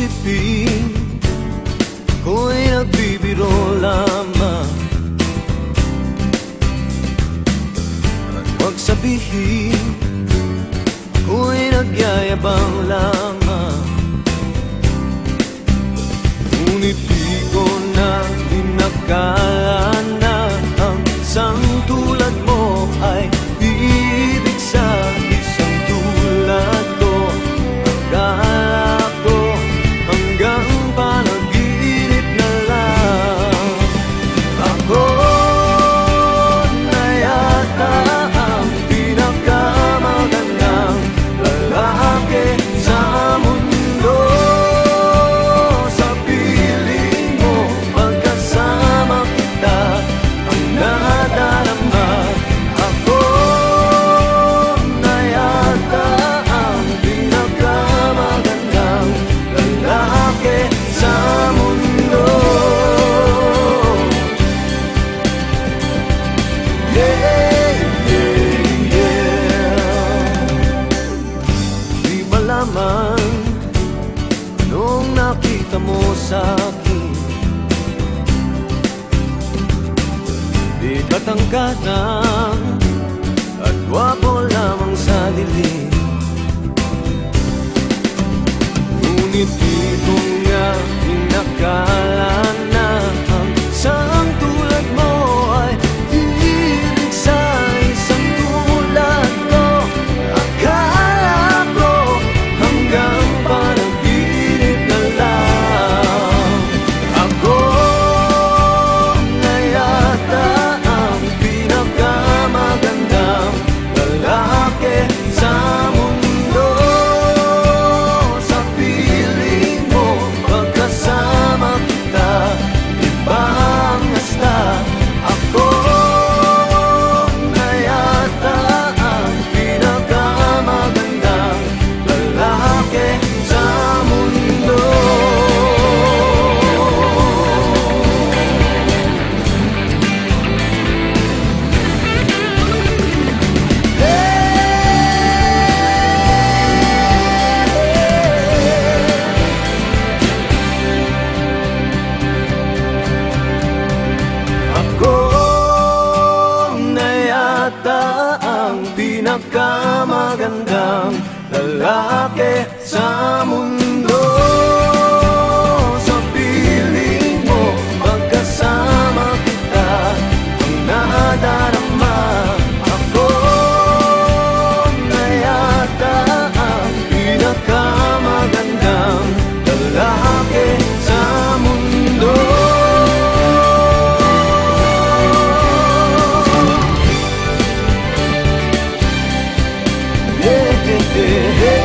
isipin Ako'y nagbibiro lamang. At huwag sabihin Ako'y nagyayabang lamang. Ngunit di ko na inakala lamang Nung nakita mo sa akin. Di ba't ang ganang At wapo lamang sa dilim? Ngunit di pinakamagandang lalaki sa mundo. yeah.